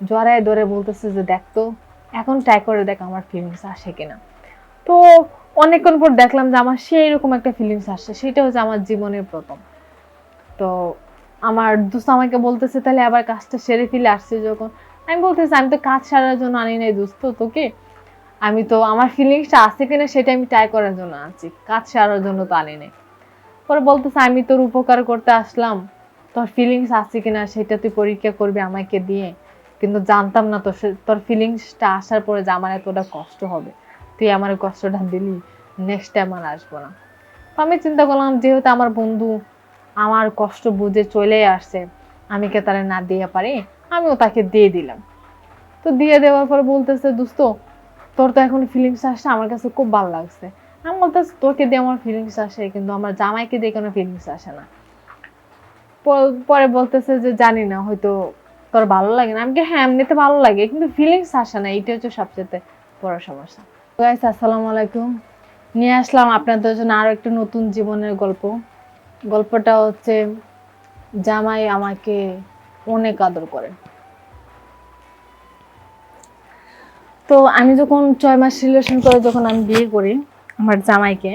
জড়ায় ধরে বলতেছে যে, দেখ তো, এখন ট্রাই করে দেখ আমার ফিলিংস আসে কিনা। তো অনেকক্ষণ পর দেখলাম যে আমার সেই রকম একটা ফিলিংস আসছে, সেটা হচ্ছে আমার জীবনের প্রথম। তো আমার দোস্ত আমাকে বলতেছে, তাহলে আবার কাজটা সেরে ফেলে আসছে যখন? আমি বলতেছি, আমি তো কাজ সারার জন্য আনি নাই দোস্ত তোকে। আমি তো, আমার ফিলিংসটা আছে কিনা সেটা আমি ট্রাই করার জন্য আছি কাজ সারার জন্য তো আনি নাই। পরে বলতেছে, আমি তোর উপকার করতে আসলাম। তোর ফিলিংস আছে কিনা সেটা তুই পরীক্ষা করবি আমাকে দিয়ে। কিন্তু জানতাম না সে- তোর ফিলিংসটা আসার পরে যে আমার এতটা কষ্ট হবে। তুই আমার কষ্টটা দিলি নেক্সট টাইম আর আসব না। তো আমি চিন্তা করলাম, যেহেতু আমার বন্ধু আমার কষ্ট বুঝে চলে আসছে, আমি কে তারা না দিয়ে পারি? আমিও তাকে দিয়ে দিলাম। তো দিয়ে দেওয়ার পর বলতেছে, দোস্ত, তোর তো এখন ফিলিংস আসছে, আমার কাছে খুব ভালো লাগছে। আমি বলতেছি, তোকে দিয়ে আমার ফিলিংস আসে, কিন্তু আমার জামাইকে দিয়ে কোনো ফিলিংস আসে না। পরে বলতেছে যে, জানি না, হয়তো তোর ভালো লাগে না? আমাকে হ্যাঁ এমনিতে ভালো লাগে, কিন্তু ফিলিংস আসে না এইটা হচ্ছে সবচেয়ে বড় সমস্যা। গাইস আসসালামু আলাইকুম। নিয়ে আসলাম আপনাদের জন্য আরও একটা নতুন জীবনের গল্প। গল্পটা হচ্ছে, জামাই আমাকে অনেক আদর করে। তো আমি যখন ছয় মাস রিলেশন করে যখন আমি বিয়ে করি আমার জামাইকে,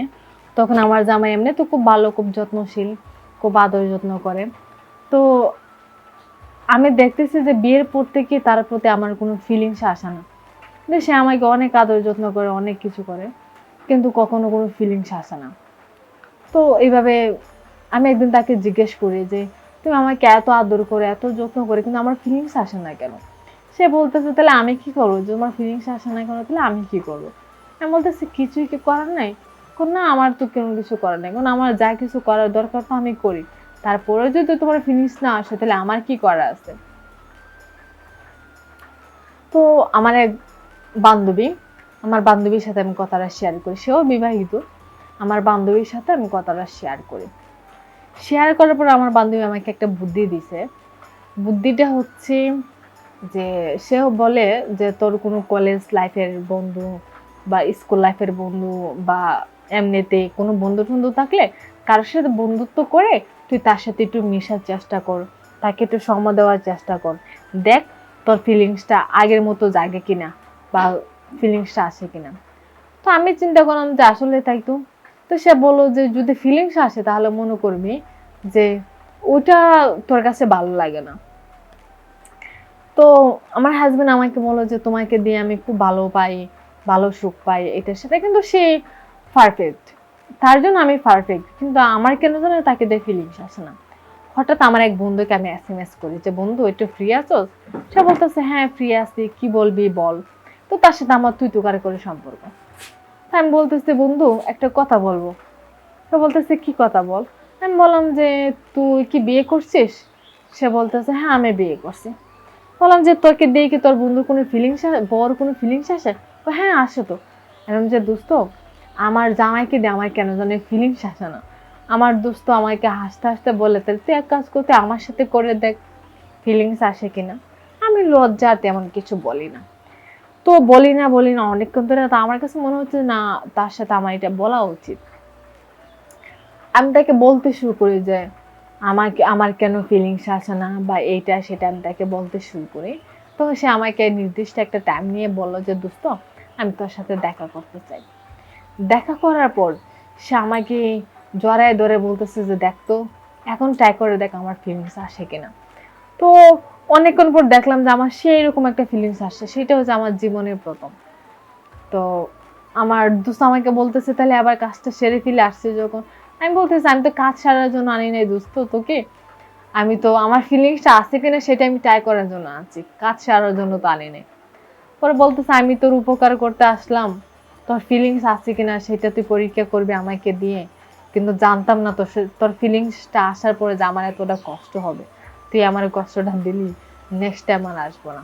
তখন আমার জামাই এমনি তো খুব ভালো, খুব যত্নশীল, খুব আদর যত্ন করে। তো আমি দেখতেছি যে বিয়ের পর থেকে তার প্রতি আমার কোনো ফিলিংস আসে না। সে আমাকে অনেক আদর যত্ন করে, অনেক কিছু করে, কিন্তু কখনো কোনো ফিলিংস আসে না। তো এইভাবে আমি একদিন তাকে জিজ্ঞেস করি যে, তুমি আমাকে এত আদর করে, এত যত্ন করে, কিন্তু আমার ফিলিংস আসে না কেন? সে বলতেছে, তাহলে আমি কি করব? যে আমার ফিলিংস আসে না কেন, তাহলে আমি কি করব? আমি বলতেছি, কিছুই কি করার নাই? কোন না, আমার তো কোনো কিছু করার নাই। কারণ আমার যা কিছু করার দরকার তো আমি করি। তারপরে যদি তোমার ফিনিশ না আসে, তাহলে আমার কি করার আছে? তো আমার এক বান্ধবী, আমার বান্ধবীর সাথে আমি কথাটা শেয়ার করি। সেও বিবাহিত, আমার বান্ধবীর সাথে আমি কথাটা শেয়ার করি। শেয়ার করার পর আমার বান্ধবী আমাকে একটা বুদ্ধি দিছে। বুদ্ধিটা হচ্ছে যে, সেও বলে যে, তোর কোনো কলেজ লাইফের বন্ধু বা স্কুল লাইফের বন্ধু বা এমনিতে কোনো বন্ধু টন্ধু থাকলে কারোর সাথে বন্ধুত্ব করে তুই তার সাথে একটু মেশার চেষ্টা কর, তাকে একটু সময় দেওয়ার চেষ্টা কর। দেখ তোর ফিলিংসটা আগের মতো জাগে কিনা বা ফিলিংসটা আসে কিনা। তো আমি চিন্তা করলাম যে আসলে তাই তো। তো সে বলল যে যদি ফিলিংস আসে তাহলে মনে করবি যে ওটা তোর কাছে ভালো লাগে না। তো আমার হাজবেন্ড আমাকে বলল যে তোমাকে দিয়ে আমি খুব ভালো পাই, ভালো সুখ পাই, এটার সাথে। কিন্তু সে পারফেক্ট তার জন্য আমি পারফেক্ট কিন্তু আমার কেন জানো তাকে দিয়ে ফিলিংস আসে না। হঠাৎ আমার এক বন্ধুকে আমি এস এম এস করি যে, বন্ধু, একটু ফ্রি আছো সে বলতেছে হ্যাঁ ফ্রি আছি, কি বলবি বল? তো তার সাথে আমার তুই তুকারে করে সম্পর্ক। আমি বলতেছি, বন্ধু, একটা কথা বলব। সে বলতেছে, কি কথা বল? আমি বললাম যে, তুই কি বিয়ে করছিস? সে বলতেছে হ্যাঁ আমি বিয়ে করছি। বললাম যে, তোকে দিয়ে কি তোর বন্ধুর কোনো ফিলিংস বড় কোনো ফিলিংস আসে? তো হ্যাঁ আসে তো। এরকম যে, দোস্ত আমার জামাইকে দিয়ে আমার কেন জানে ফিলিংস আসে না। আমার দোস্ত আমাকে হাসতে হাসতে বলে, তাহলে তুই এক কাজ করতে আমার সাথে করে দেখ ফিলিংস আসে কিনা। আমি লজ্জা তেমন কিছু বলি না। তো বলি না বলি না, অনেকক্ষণ ধরে তো আমার কাছে মনে হচ্ছে না, তার সাথে আমার এটা বলা উচিত। আমি তাকে বলতে শুরু করি যে, আমাকে, আমার কেন ফিলিংস আসে না বা এইটা, সেটা? আমি তাকে বলতে শুরু করি। তো সে আমাকে নির্দিষ্ট একটা টাইম নিয়ে বলল যে, দোস্ত, আমি তোর সাথে দেখা করতে চাই। দেখা করার পর সে আমাকে জড়ায় ধরে বলতেছে যে দেখতো এখন ট্রাই করে দেখ আমার ফিলিংস আসে কিনা। তো অনেকক্ষণ পর দেখলাম যে আমার সেই রকম একটা ফিলিংস আসছে, সেটা হচ্ছে আমার জীবনের প্রথম। তো আমার দোস্ত আমাকে বলতেছে, তাহলে আবার কাজটা সেরে ফেলে আসছে যখন? আমি বলতেছি, আমি তো কাজ সারার জন্য আনি নাই দোস্ত তোকে। আমি তো, আমার ফিলিংসটা আছে কিনা সেটা আমি ট্রাই করার জন্য আছি। কাজ সারার জন্য তো আনি নাই। পরে বলতেছে, আমি তোর উপকার করতে আসলাম। তোর ফিলিংস আছে কিনা সেটা তুই পরীক্ষা করবি আমাকে দিয়ে। কিন্তু জানতাম না তোর তোর ফিলিংসটা আসার পরে যে আমার এতটা কষ্ট হবে। তুই আমার কষ্টটা দিলি নেক্সট টাইম আর আসব না।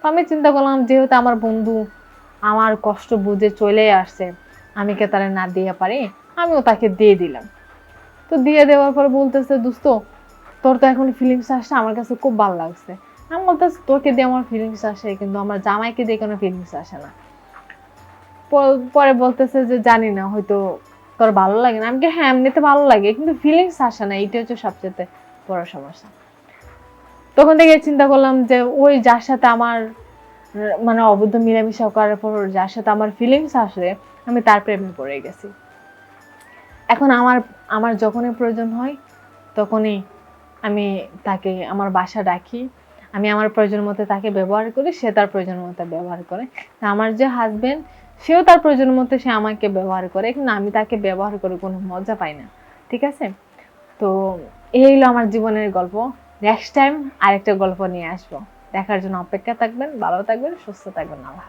তো আমি চিন্তা করলাম, যেহেতু আমার বন্ধু আমার কষ্ট বুঝে চলে আসছে, আমি কে তারা না দিয়ে পারি? আমিও তাকে দিয়ে দিলাম। তো দিয়ে দেওয়ার পরে বলতেছে, দোস্ত, তোর তো এখন ফিলিংস আসছে, আমার কাছে খুব ভালো লাগছে। আমি বলতেছি, তোকে দিয়ে আমার ফিলিংস আসে, কিন্তু আমার জামাইকে দিয়ে কোনো ফিলিংস আসে না। পরে বলতেছে যে জানি না, হয়তো তোর ভালো লাগে না। আমাকে হ্যাঁ এমনিতে ভালো লাগে, কিন্তু ফিলিংস আসে না এইটা হচ্ছে সবচেয়ে বড় সমস্যা। তখন থেকে চিন্তা করলাম যে ওই যার সাথে আমার মানে অবৈধ মিলামিশা করার পর যার সাথে আমার ফিলিংস আসে, আমি তার প্রেমে পড়ে গেছি। এখন আমার আমার যখনই প্রয়োজন হয়, তখনই আমি তাকে, আমার বাসা ডাকি আমি আমার প্রয়োজন মতো তাকে ব্যবহার করি, সে তার প্রয়োজন মতো ব্যবহার করে। আমার যে হাজবেন্ড সেও তার প্রয়োজন মতো সে আমাকে ব্যবহার করে কিন্তু আমি তাকে ব্যবহার করে কোনো মজা পাই না, ঠিক আছে? তো এই হলো আমার জীবনের গল্প। নেক্সট টাইম আরেকটা গল্প নিয়ে আসব। দেখার জন্য অপেক্ষা থাকবেন, ভালো থাকবেন, সুস্থ থাকবেন, আল্লাহ।